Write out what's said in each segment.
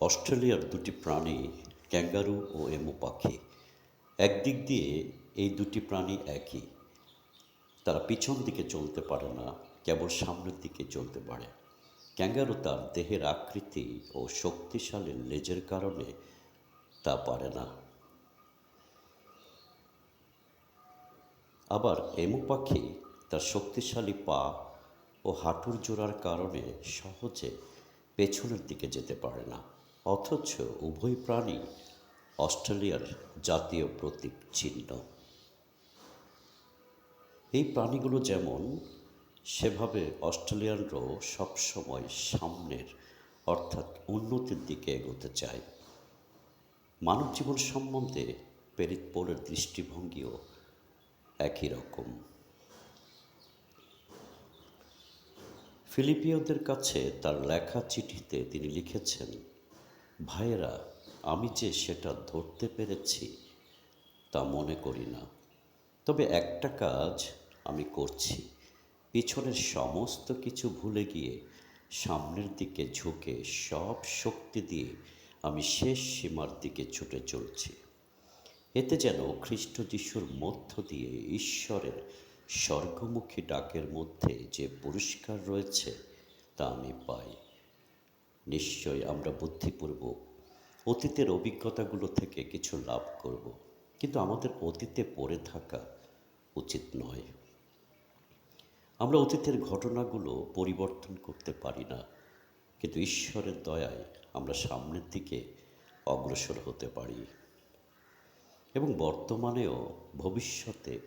অস্ট্রেলিয়ার দুটি প্রাণী ক্যাঙ্গারু ও এমু পাখি। একদিক দিয়ে এই দুটি প্রাণী একই। তারা পিছন দিকে চলতে পারে না, কেবল সামনের দিকে চলতে পারে। ক্যাঙ্গারু তার দেহের আকৃতি ও শক্তিশালী লেজের কারণে তা পারে না। আবার এমু পাখি তার শক্তিশালী পা ও হাঁটুর জোড়ার কারণে সহজে পেছনের দিকে যেতে পারে না। অথচ উভয় প্রাণী অস্ট্রেলিয়ার জাতীয় প্রতীক চিহ্ন। এই প্রাণীগুলো যেমন, সেভাবে অস্ট্রেলিয়ানরাও সবসময় সামনের, অর্থাৎ উন্নতির দিকে এগোতে চায়। মানব জীবন সম্বন্ধে পেরিত পোলের দৃষ্টিভঙ্গিও একই রকম। ফিলিপিওদের কাছে তার লেখা চিঠিতে তিনি লিখেছেন ভাইয়েরা, আমি যে সেটা ধরতে পেরেছি তা মনে করি না। তবে একটা কাজ আমি করছি। পিছনের সমস্ত কিছু ভুলে গিয়ে সামনের দিকে ঝুঁকে সব শক্তি দিয়ে আমি শেষ সীমার দিকে ছুটে চলছি। এতে যেন খ্রিস্ট যিশুর মধ্য দিয়ে ঈশ্বরের স্বর্গমুখী ডাকের মধ্যে যে পুরস্কার রয়েছে তা আমি পাই। নিশ্চয় আমরা বুদ্ধিপূর্বক অতীতের অভিজ্ঞতাগুলো থেকে কিছু লাভ করব। কিন্তু আমাদের অতীতে পড়ে থাকা উচিত নয়। আমরা অতীতের ঘটনাগুলো পরিবর্তন করতে পারি না, কিন্তু ঈশ্বরের দয়ায় আমরা সামনের দিকে অগ্রসর হতে পারি। এবং বর্তমানেও ভবিষ্যতে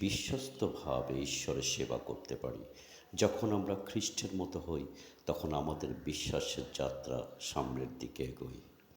বিশ্বস্তভাবে ঈশ্বরের সেবা করতে পারি। যখন আমরা খ্রিস্টের মতো হই, তখন আমাদের বিশ্বাসের যাত্রা সামনের দিকে এগোই